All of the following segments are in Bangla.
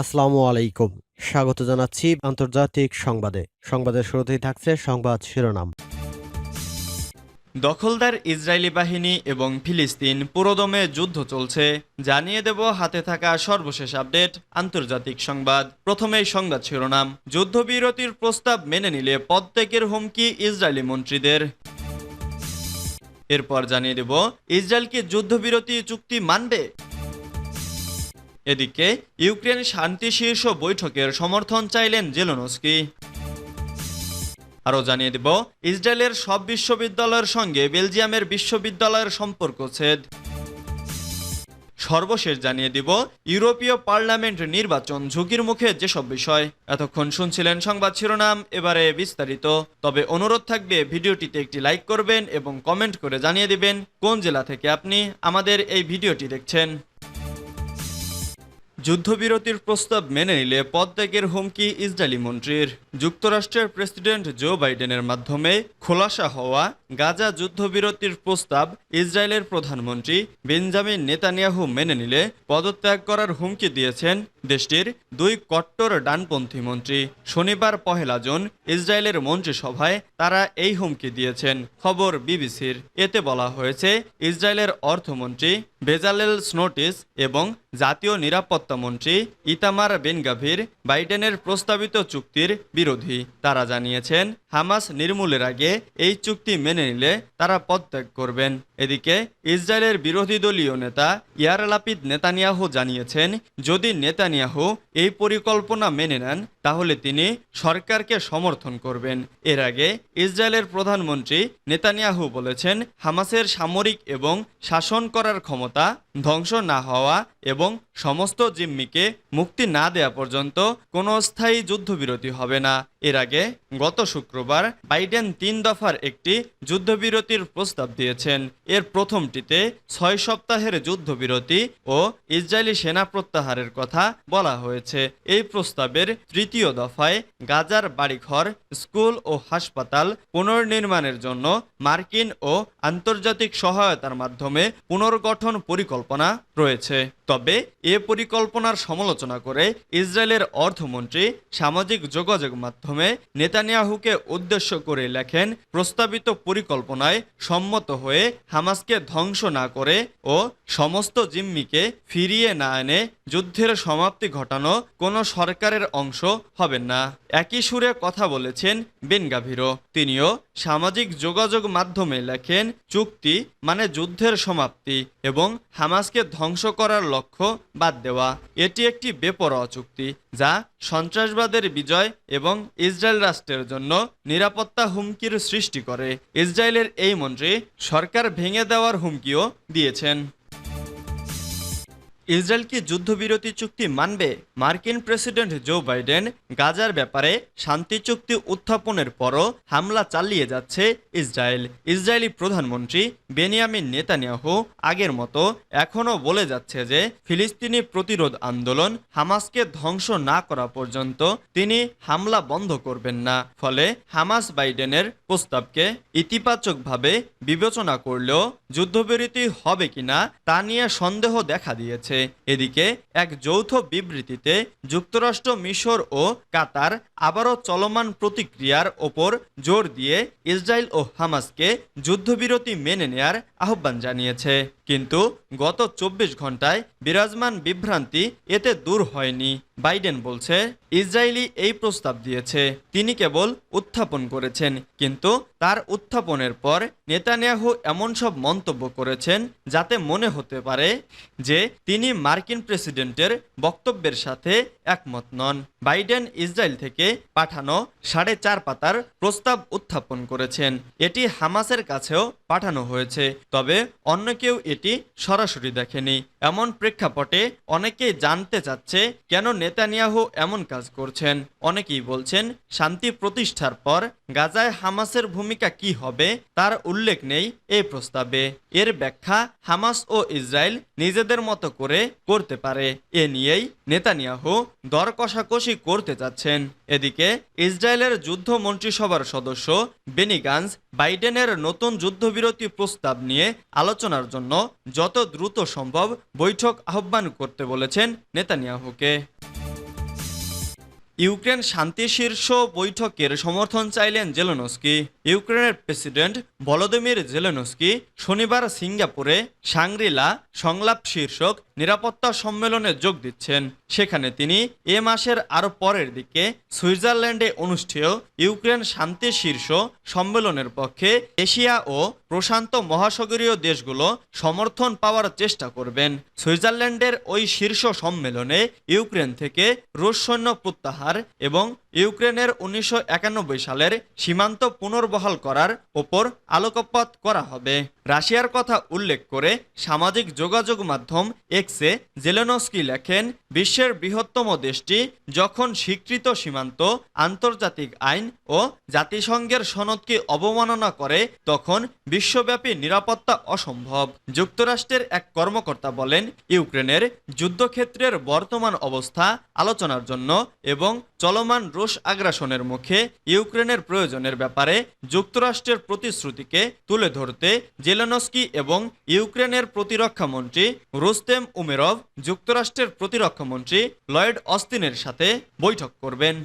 আসসালামু আলাইকুম। স্বাগত জানাচ্ছি আন্তর্জাতিক সংবাদে। সংবাদের শুরুতেই থাকছে সংবাদ শিরোনাম। দখলদার ইসরায়েলি বাহিনী এবং ফিলিস্তিন পুরোদমে যুদ্ধ চলছে। জানিয়ে দেব হাতে থাকা সর্বশেষ আপডেট, আন্তর্জাতিক সংবাদ। প্রথমেই সংবাদ শিরোনাম। যুদ্ধবিরতির প্রস্তাব মেনে নিলে পদত্যাগের হুমকি ইসরায়েলি মন্ত্রীদের। এরপর জানিয়ে দেব, ইসরায়েল কি যুদ্ধবিরতি চুক্তি মানবে? এদিকে, ইউক্রেন শান্তি শীর্ষ বৈঠকের সমর্থন চাইলেন জেলোনস্কি। আরও জানিয়ে দেব, ইসরায়েলের সব বিশ্ববিদ্যালয়ের সঙ্গে বেলজিয়ামের বিশ্ববিদ্যালয়ের সম্পর্ক ছেদ। সর্বশেষ জানিয়ে দিব, ইউরোপীয় পার্লামেন্ট নির্বাচন ঝুঁকির মুখে যেসব বিষয়। এতক্ষণ শুনছিলেন সংবাদ শিরোনাম, এবারে বিস্তারিত। তবে অনুরোধ থাকবে, ভিডিওটিতে একটি লাইক করবেন এবং কমেন্ট করে জানিয়ে দিবেন কোন জেলা থেকে আপনি আমাদের এই ভিডিওটি দেখছেন। যুদ্ধবিরতির প্রস্তাব মেনে নিলে পদত্যাগের হুমকি ইসরায়েলি মন্ত্রীর। যুক্তরাষ্ট্রের প্রেসিডেন্ট জো বাইডেনের মাধ্যমে খোলাসা হওয়া গাজা যুদ্ধবিরতির প্রস্তাব ইসরায়েলের প্রধানমন্ত্রী বেঞ্জামিন নেতানিয়াহু মেনে নিলে পদত্যাগ করার হুমকি দিয়েছেন দেশটির দুই কট্টর ডানপন্থী মন্ত্রী শনিবার পহেলা জুন ইসরায়েলের মন্ত্রিসভায় তারা এই হুমকি দিয়েছেন। খবর বিবিসির। এতে বলা হয়েছে, ইসরায়েলের অর্থমন্ত্রী বেজালেল স্নোটিস এবং জাতীয় নিরাপত্তা মন্ত্রী ইতামার বেনগাভির বাইডেনের প্রস্তাবিত চুক্তির বিরোধী। তারা জানিয়েছেন, হামাস নির্মূলের আগে এই চুক্তি মেনে নিলে তারা পদত্যাগ করবেন। এদিকে ইসরায়েলের বিরোধী দলীয় নেতা ইয়ার লাপিদ নেতানিয়াহু জানিয়েছেন, যদি নেতানিয়াহু এই পরিকল্পনা মেনে নেন, তাহলে তিনি সরকারকে সমর্থন করবেন। এর আগে ইসরায়েলের প্রধানমন্ত্রী নেতানিয়াহু বলেছেন, হামাসের সামরিক এবং শাসন করার ক্ষমতা ধ্বংস না হওয়া এবং সমস্ত জিম্মিকে মুক্তি না দেয়া পর্যন্ত কোনো স্থায়ী যুদ্ধবিরতি হবে না। এর আগে গত শুক্রবার বাইডেন তিন দফার একটি যুদ্ধবিরতির প্রস্তাব দিয়েছেন। এর প্রথমটিতে ছয় সপ্তাহের যুদ্ধবিরতি ও ইসরায়েলি সেনা প্রত্যাহারের কথা বলা হয়েছে। এই প্রস্তাবের তৃতীয় দফায় গাজার বাড়িঘর, স্কুল ও হাসপাতাল পুনর্নির্মাণের জন্য মার্কিন ও আন্তর্জাতিক সহায়তার মাধ্যমে পুনর্গঠন পরিকল্পনা রয়েছে। তবে এ পরিকল্পনার সমালোচনা করে ইসরায়েলের অর্থমন্ত্রী সামাজিক যোগাযোগ মাধ্যমে নেতানিয়াহুকে উদ্দেশ্য করে লেখেন, প্রস্তাবিত পরিকল্পনায় সম্মত হয়ে হামাসকে ধ্বংস না করে ও সমস্ত জিম্মিকে ফিরিয়ে না এনে যুদ্ধের সমাপ্তি ঘটানো কোনো সরকারের অংশ হবেন না। একই সুরে কথা বলেছেন বেনগাভিরো তিনিও সামাজিক যোগাযোগ মাধ্যমে লেখেন, চুক্তি মানে যুদ্ধের সমাপ্তি এবং হামাসকে ধ্বংস করার লক্ষ্য বাদ দেওয়া। এটি একটি বেপরোয়া চুক্তি যা সন্ত্রাসবাদের বিজয় এবং ইসরায়েল রাষ্ট্রের জন্য নিরাপত্তা হুমকির সৃষ্টি করে। ইসরায়েলের এই মন্ত্রী সরকার ভেঙে দেওয়ার হুমকিও দিয়েছেন। ইসরায়েল কি যুদ্ধবিরতি চুক্তি মানবে মার্কিন প্রেসিডেন্ট জো বাইডেন। গাজার ব্যাপারে শান্তি চুক্তি উত্থাপনের পরও হামলা চালিয়ে যাচ্ছে ইসরায়েল। ইসরায়েলি প্রধানমন্ত্রী বেনিয়ামিন নেতানিয়াহু আগের মতো এখনও বলে যাচ্ছে যে, ফিলিস্তিনি প্রতিরোধ আন্দোলন হামাসকে ধ্বংস না করা পর্যন্ত তিনি হামলা বন্ধ করবেন না। ফলে হামাস বাইডেনের প্রস্তাবকে ইতিবাচকভাবে বিবেচনা করলেও যুদ্ধবিরতি হবে কিনা তা নিয়ে সন্দেহ দেখা দিয়েছে। এদিকে এক যৌথ বিবৃতিতে যুক্তরাষ্ট্র, মিশর ও কাতার আবারও চলমান প্রতিক্রিয়ার ওপর জোর দিয়ে ইসরায়েল ও হামাসকে যুদ্ধবিরতি মেনে নেয়ার আহ্বান জানিয়েছে। কিন্তু গত চব্বিশ ঘন্টায় বিরাজমান বিভ্রান্তি এতে দূর হয়নি। বাইডেন বলছে, ইসরায়েলি এই প্রস্তাব দিয়েছে। তিনি কেবল উত্থাপন করেছেন। কিন্তু তার উত্থাপনের পর নেতানিয়াহু এমন সব মন্তব্য করেছেন যাতে মনে হতে পারে যে তিনি মার্কিন প্রেসিডেন্টের বক্তব্যের সাথে একমত নন। বাইডেন ইসরায়েল থেকে পাঠানো সাড়ে চার পাতার প্রস্তাব উত্থাপন করেছেন। এটি হামাসের কাছেও পাঠানো হয়েছে। তবে অন্য কেউ এটি সরাসরি দেখেনি। এমন প্রেক্ষাপটে অনেকেই জানতে চাচ্ছে কেন নেতানিয়াহু এমন কাজ করছেন। অনেকেই বলছেন, শান্তি প্রতিষ্ঠার পর গাজায় হামাসের ভূমিকা কি হবে তার উল্লেখ নেই এই প্রস্তাবে। এর ব্যাখ্যা হামাস ও ইসরায়েল নিজেদের মতো করে করতে পারে। এ নিয়েই নেতানিয়াহু দর কষাকষি করতে চাচ্ছেন এদিকে ইসরায়েলের যুদ্ধ মন্ত্রিসভার সদস্য বেনিগান্স বাইডেনের নতুন যুদ্ধবিরতি প্রস্তাব নিয়ে আলোচনার জন্য যত দ্রুত সম্ভব বৈঠক আহ্বান করতে বলেছেন নেতানিয়াহুকে। ইউক্রেন শান্তি শীর্ষ বৈঠকের সমর্থন চাইলেন জেলেনস্কি। ইউক্রেনের প্রেসিডেন্ট ভলোদিমির জেলেনস্কি শনিবার সিঙ্গাপুরে সাংরিলা সংলাপ শীর্ষক নিরাপত্তা সম্মেলনে যোগ দিচ্ছেন। সেখানে তিনি এ মাসের আরও পরের দিকে সুইজারল্যান্ডে অনুষ্ঠেয় ইউক্রেন শান্তি শীর্ষ সম্মেলনের পক্ষে এশিয়া ও প্রশান্ত মহাসাগরীয় দেশগুলো সমর্থন পাওয়ার চেষ্টা করবেন। সুইজারল্যান্ডের ওই শীর্ষ সম্মেলনে ইউক্রেন থেকে রুশ সৈন্য প্রত্যাহার এবং ইউক্রেনের উনিশশো একানব্বই সালের সীমান্ত পুনর্বহাল করার ওপর আলোকপাত করা হবে। রাশিয়ার কথা উল্লেখ করে সামাজিক যোগাযোগ মাধ্যম এক্সে জেলেনস্কি লেখেন, বিশ্বের বৃহত্তম দেশটি যখন স্বীকৃত সীমান্ত, আন্তর্জাতিক আইন ও জাতিসংঘের সনদকে অবমাননা করে, তখন বিশ্বব্যাপী নিরাপত্তা অসম্ভব। যুক্তরাষ্ট্রের এক কর্মকর্তা বলেন, ইউক্রেনের যুদ্ধক্ষেত্রের বর্তমান অবস্থা আলোচনার জন্য এবং চলমান রুশ আগ্রাসনের মুখে ইউক্রেনের প্রয়োজনের ব্যাপারে যুক্তরাষ্ট্রের প্রতিশ্রুতিকে তুলে ধরতে জেলেনস্কি এবং ইউক্রেনের প্রতিরক্ষা মন্ত্রী রুস্তেম উমেরভ, যুক্তরাষ্ট্রের প্রতিরক্ষা মন্ত্রী লয়েড অস্তিনের সাথে বৈঠক করবেন।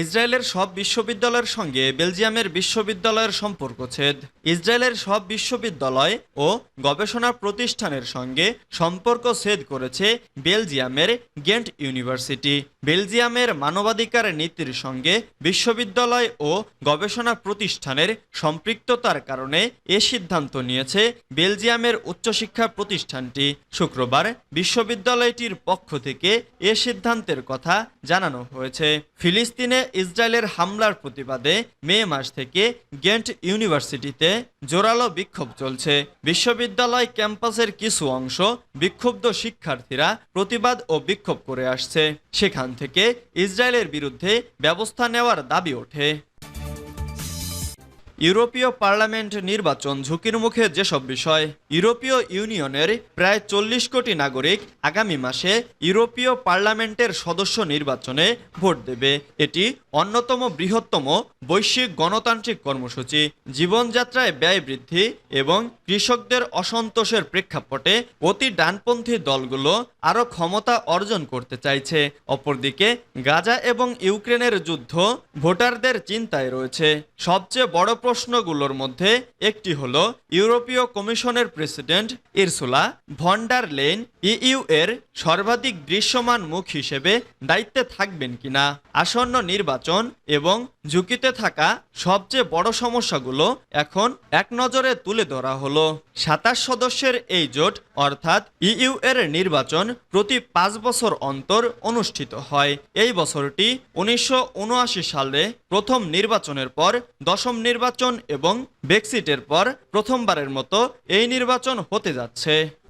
ইসরায়েলের সব বিশ্ববিদ্যালয়ের সঙ্গে বেলজিয়ামের বিশ্ববিদ্যালয়ের সম্পর্ক ছেদ। ইসরায়েলের সব বিশ্ববিদ্যালয় ও গবেষণা প্রতিষ্ঠানের সঙ্গে সম্পর্ক ছেদ করেছে বেলজিয়ামের গেন্ট ইউনিভার্সিটি। বেলজিয়ামের মানবাধিকার নীতির সঙ্গে বিশ্ববিদ্যালয় ও গবেষণা প্রতিষ্ঠানের সম্পৃক্ততার কারণে এ সিদ্ধান্ত নিয়েছে বেলজিয়ামের উচ্চশিক্ষা প্রতিষ্ঠানটি। শুক্রবার বিশ্ববিদ্যালয়টির পক্ষ থেকে এ সিদ্ধান্তের কথা জানানো হয়েছে। ফিলিস্তিনে ইসরায়েলের হামলার প্রতিবাদে মে মাস থেকে গেন্ট ইউনিভার্সিটিতে জোরালো বিক্ষোভ চলছে। বিশ্ববিদ্যালয় ক্যাম্পাসের কিছু অংশ বিক্ষুব্ধ শিক্ষার্থীরা প্রতিবাদ ও বিক্ষোভ করে আসছে। সেখান থেকে ইসরায়েলের বিরুদ্ধে ব্যবস্থা নেওয়ার দাবি ওঠে। ইউরোপীয় পার্লামেন্ট নির্বাচন ঝুঁকির মুখে যেসব বিষয়, ইউরোপীয় ইউনিয়নের প্রায় চল্লিশ কোটি নাগরিক আগামী মাসে ইউরোপীয় পার্লামেন্টের সদস্য নির্বাচনে ভোট দেবে। এটি অন্যতম বৃহত্তম বৈশ্বিক গণতান্ত্রিক কর্মসূচি, জীবনযাত্রায় ব্যয় বৃদ্ধি এবং কৃষকদের অসন্তোষের প্রেক্ষাপটে অতি ডানপন্থী দলগুলো আরও ক্ষমতা অর্জন করতে চাইছে। অপরদিকে, গাজা এবং ইউক্রেনের যুদ্ধ ভোটারদের চিন্তায় রয়েছে। সবচেয়ে বড় প্রশ্নগুলোর মধ্যে একটি হল ইউরোপীয় কমিশনের president Ursula von der Leyen EU এর সর্বাধিক দৃশ্যমান মুখ হিসেবে দায়িত্বে থাকবেন কিনা? আসন্ন নির্বাচন এবং ঝুঁকিতে থাকা সবচেয়ে বড় সমস্যাগুলো এখন এক নজরে তুলে ধরা হলো। সাতাশ সদস্যের এই জোট, অর্থাৎ ইইউ এর নির্বাচন প্রতি পাঁচ বছর অন্তর অনুষ্ঠিত হয়। এই বছরটি উনিশশো উনআশি সালে প্রথম নির্বাচনের পর, দশম নির্বাচন এবং ব্রেক্সিটের পর প্রথমবারের মতো এই নির্বাচন হতে যাচ্ছে।